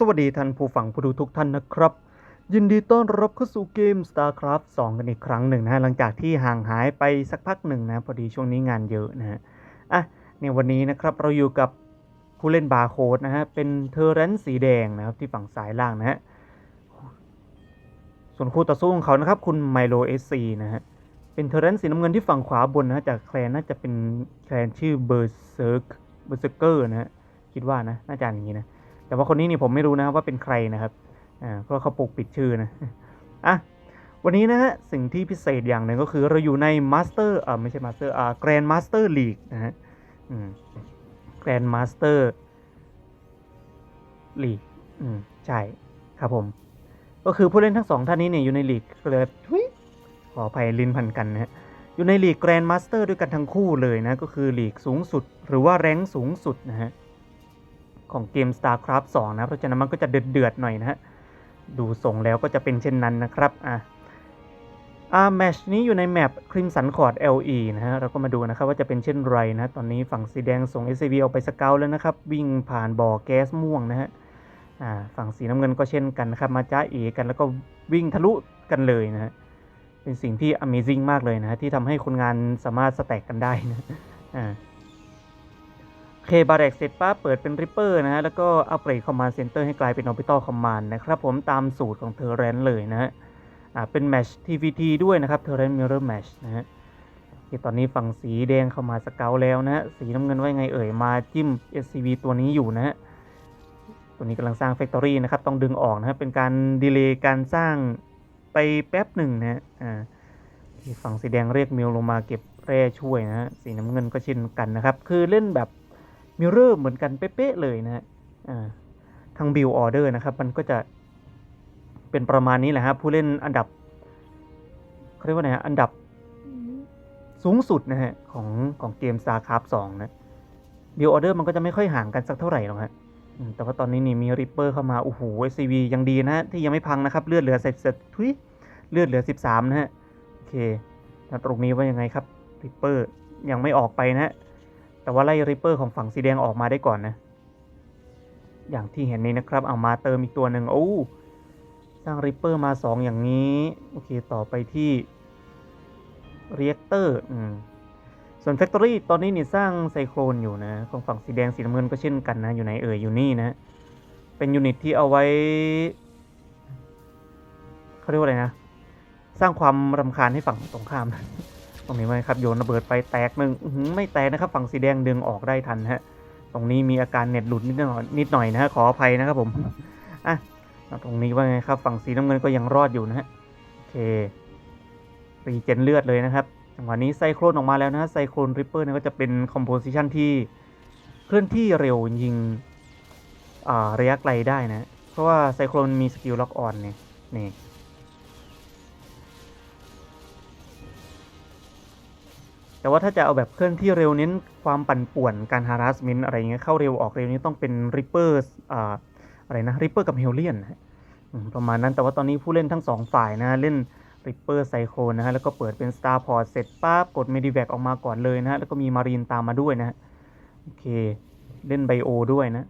สวัสดีท่านผู้ฟังผู้ดูทุกท่านนะครับ ยินดีต้อนรับเข้าสู่เกม StarCraft 2 กันอีกครั้งหนึ่งนะฮะ หลังจากที่ห่างหายไปสักพักหนึ่งนะ พอดีช่วงนี้งานเยอะนะฮะ อะในวันนี้นะครับเราอยู่กับผู้เล่นบาร์โค้ดนะฮะ เป็นเทอร์เรนสีแดงนะครับที่ฝั่งซ้ายล่างนะฮะ ส่วนคู่ต่อสู้ของเขานะครับ คุณไมโลเอซีนะฮะ เป็นเทอร์เรนสีน้ำเงินที่ฝั่งขวาบนนะจากแคลนน่าจะเป็นแคลนชื่อเบอร์เซิร์กเบอร์เซเกอร์นะฮะคิดว่านะน่าจะอย่างนี้นะ แต่ว่าคนนี้นี่ผมไม่รู้นะครับว่าเป็นใครนะครับเพราะเขาปกปิดชื่อนะอะวันนี้นะฮะสิ่งที่พิเศษอย่างหนึ่งก็คือเราอยู่ในมาสเตอร์อ่าไม่ใช่มาสเตอร์อ่าแกรนด์มาสเตอร์ลีกนะฮะอืมแกรนด์มาสเตอร์ลีกอืมใช่ครับผม ก็คือผู้เล่นทั้งสองท่านนี้เนี่ยอยู่ในลีกเลยทุยขออภัยลินพันกันนะฮะอยู่ในลีกแกรนด์มาสเตอร์ด้วยกันทั้งคู่เลยนะ ก็คือลีกสูงสุด หรือว่าแรงสูงสุดนะฮะ ของเกม StarCraft 2 นะ เพราะฉะนั้นมันก็จะเดือดๆหน่อยนะฮะ ดูทรงแล้วก็จะเป็นเช่นนั้นนะครับ อะอาแมชนี้อยู่ในแมป Crimson Court LE นะฮะ เราก็มาดูนะครับว่าจะเป็นเช่นไรนะ ตอนนี้ฝั่งสีแดงส่ง SCV ออกไปสเกลแล้วนะครับ วิ่งผ่านบ่อแก๊สม่วงนะฮะ อ่า ฝั่งสีน้ำเงินก็เช่นกันนะครับ มาจ้าเอกันแล้วก็วิ่งทะลุกันเลยนะฮะ เป็นสิ่งที่ Amazing มากเลยนะฮะที่ทำให้คนงานสามารถสแต็กกันได้นะ อ่า เคบาร์เร็กเสร็จปั๊บเปิดเป็นริปเปอร์นะฮะ แล้วก็อัปเกรดคอมมานด์เซ็นเตอร์ให้กลายเป็นออ r ิ i อ a คอมมานด์นะครับผมตามสูตรของเทอร์เรนเลยนะฮะอ่าเป็นแมช TVT ด้วยนะครับเทอร์เรนมิเรอร์แมชนะฮะที่ตอนนี้ฝั่งสีแดงเข้ามาสเกลแล้วนะฮะ สีน้ำเงินว่ายไงเอ่ย มาจิ้ม SCV ตัวนี้อยู่นะฮะ ตัวนี้กำลังสร้าง Factory นะครับ ต้องดึงออกนะฮะ เป็นการดีเลย์การสร้างไปแป๊บหนึ่งนะฮะที่ฝั่งสีแดงเรียกมิลลงมาเก็บแร่ช่วยนะฮะ สีน้ำเงินก็เช่นกันนะครับ คือเล่นแบบ มิเรอร์เหมือนกันเป๊ะๆเลยนะฮะอ่าทางบิลออเดอร์นะครับ มันก็จะเป็นประมาณนี้แหละครับผู้เล่นอันดับเขาเรียกว่าไงฮะอันดับสูงสุดนะฮะของของเกม StarCraft 2นะบิลออเดอร์มันก็จะไม่ค่อยห่างกันสักเท่าไหร่หรอกฮะอืมแต่ว่าตอนนี้นี่มีริปเปอร์เข้ามา โอ้โห SCV ยังดีนะฮะ ที่ยังไม่พังนะครับ เลือดเหลือเสร็จเสร็จทุยเลือดเหลือ 13 นะฮะ โอเคแล้วตรงนี้ว่ายังไงครับริปเปอร์ยังไม่ออกไปนะฮะ แต่ว่าไล่ริปเปอร์ของฝั่งสีแดงออกมาได้ก่อนนะ อย่างที่เห็นนี้นะครับ เอามาเติมอีกตัวหนึ่งโอ้สร้างริปเปอร์มา 2 อย่างนี้ โอเค ต่อไปที่เรียกเตอร์ส่วน Factory ตอนนี้นี่สร้างไซโครนอยู่นะ ของฝั่งสีแดงสีน้ำเงินก็เช่นกันนะ อยู่ไหนเอ่ยอยู่นี่นะ เป็นยูนิตที่เอาไว้เขาเรียกว่าอะไรนะ สร้างความรำคาญให้ฝั่งตรงข้าม ตรงนี้ไว้ครับโยนระเบิดไปแตกหนึ่งไม่แตกนะครับฝั่งสีแดงดึงออกได้ทันฮะ ตรงนี้มีอาการเน็ตหลุดนิดหน่อยนิดหน่อยนะฮะขออภัยนะครับผมอะตรงนี้ว่าไงครับฝั่งสีน้ำเงินก็ยังรอดอยู่นะฮะโอเครีเจนเลือดเลยนะครับจังหวะนี้ไซโครนออกมาแล้วนะฮะไซโครนริปเปอร์เนี่ยก็จะเป็นคอมโพสิชันที่เคลื่อนที่เร็วยิงอ่าระยะไกลได้นะ เพราะว่าไซโครนมีสกิลล็อกออนเนี่ยนี่ แต่ว่าถ้าจะเอาแบบเคลื่อนที่เร็วเน้นความปั่นป่วนการ harassment อะไรเงี้ยเข้าเร็วออกเร็วนี้ต้องเป็น Reaper อ่าอะไรนะ Reaper กับ Hellion นประมาณนั้นแต่ว่าตอนนี้ผู้เล่นทั้งสองฝ่ายนะเล่น Reaper Cyclone นะฮะแล้วก็เปิดเป็น Starport เสร็จปั๊บกด Medivac ออกมาก่อนเลยนะฮะแล้วก็มี Marine ตามมาด้วยนะโอเคเล่นไบโอด้วยนะ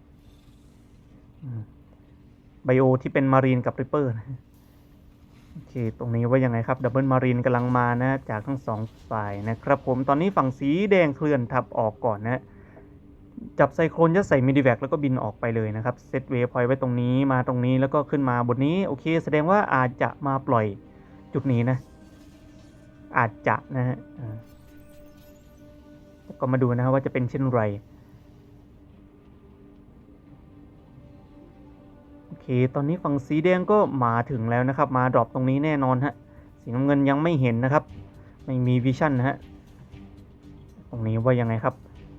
ไบโอที่เป็น Marine กับ Reaper นะ โอเค ตรงนี้ว่ายังไงครับ ดับเบิลมารีนกำลังมานะ จากทั้งสองฝ่ายนะครับผม ตอนนี้ฝั่งสีแดงเคลื่อนทับออกก่อนนะ จับไซโครนยัดใส่มิดิแวกแล้วก็บินออกไปเลยนะครับ เซตเวฟพอยไว้ตรงนี้ มาตรงนี้แล้วก็ขึ้นมาบนนี้ โอเค แสดงว่าอาจจะมาปล่อยจุดนี้นะ อาจจะนะฮะก็มาดูนะว่าจะเป็นเช่นไร เคตอนนี้ฝั่งสีแดงก็มาถึงแล้วนะครับ มาดรอปตรงนี้แน่นอนฮะสีน้ำเงินยังไม่เห็นนะครับ ไม่มีวิชั่นนะฮะตรงนี้ว่ายังไงครับ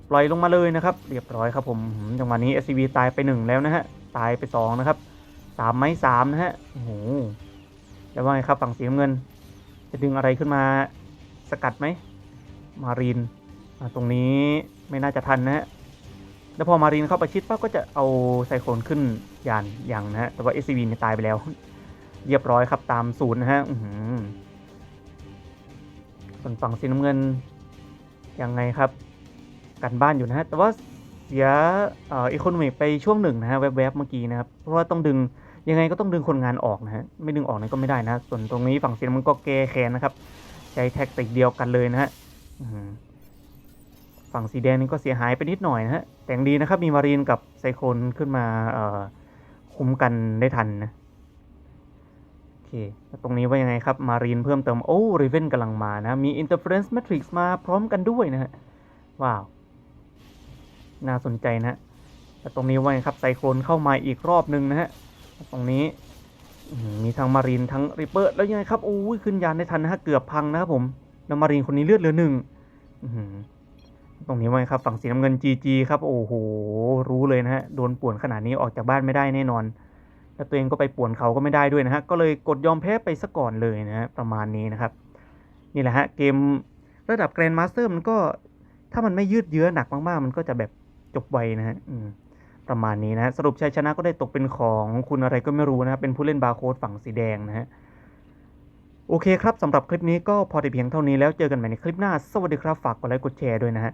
ปล่อยลงมาเลยนะครับ เรียบร้อยครับผมจังหวะนี้ SCV ตายไปหนึ่งแล้วนะฮะตายไปสองนะครับสามไม้สามนะฮะโอ้โหแล้วว่าไงครับฝั่งสีน้ำเงิน จะดึงอะไรขึ้นมาสกัดไหมมารีนอ่าตรงนี้ไม่น่าจะทันนะฮะ แล้วพอมารีนเข้าประชิดปั๊บก็จะเอาไซโคลนขึ้นยานอย่างนะฮะแต่ว่า SCV เนี่ยตายไปแล้ว เรียบร้อยครับตามศูนย์นะฮะส่วนฝั่งสีน้ำเงินยังไงครับ กันบ้านอยู่นะฮะแต่ว่าเสียเอ่ออีโคโนมิกไปช่วงหนึ่งนะฮะแวบๆเมื่อกี้นะครับเพราะว่าต้องดึงยังไงก็ต้องดึงคนงานออกนะฮะไม่ดึงออกนั้นก็ไม่ได้นะ ส่วนตรงนี้ฝั่งสีน้ำมันก็แก้แค้นนะครับใช้แท็กติกเดียวกันเลยนะฮะ ฝั่งสีแดงนี่ก็เสียหายไปนิดหน่อยนะฮะ แต่งดีนะครับมีมารีนกับไซโคลนขึ้นมาคุ้มกันได้ทันนะ โอเคแล้วตรงนี้ว่ายังไงครับ มารีนเพิ่มเติม โอ้ริเวนกำลังมานะ มี Interference Matrix มาพร้อมกันด้วยนะฮะ ว้าว น่าสนใจนะฮะแต่ตรงนี้ว่าไงครับไซโคลนเข้ามาอีกรอบหนึ่งนะฮะ ตรงนี้มีทั้งมารีนทั้งริเปอร์แล้วยังไงครับโอ้ยขึ้นยานได้ทันนะฮะเกือบพังนะครับผมแล้วมารีนคนนี้เลือดเหลือหนึ่งอือ ตรงนี้ว่าไงครับฝั่งสีน้ำเงิน GG ครับ โอ้โห รู้เลยนะฮะ โดนป่วนขนาดนี้ออกจากบ้านไม่ได้แน่นอน แล้วตัวเองก็ไปป่วนเขาก็ไม่ได้ด้วยนะฮะ ก็เลยกดยอมแพ้ไปซะก่อนเลยนะฮะ ประมาณนี้นะครับ นี่แหละฮะ เกมระดับแกรนด์มาสเตอร์มันก็ ถ้ามันไม่ยืดเยื้อหนักมากๆ มันก็จะแบบจบไวนะฮะประมาณนี้นะฮะสรุปชัยชนะก็ได้ตกเป็นของคุณอะไรก็ไม่รู้นะครับเป็นผู้เล่นบาร์โค้ดฝั่งสีแดงนะฮะโอเคครับสำหรับคลิปนี้ก็พอแต่เพียงเท่านี้แล้วเจอกันใหม่ในคลิปหน้า สวัสดีครับ ฝากกดไลค์กดแชร์ด้วยนะฮะ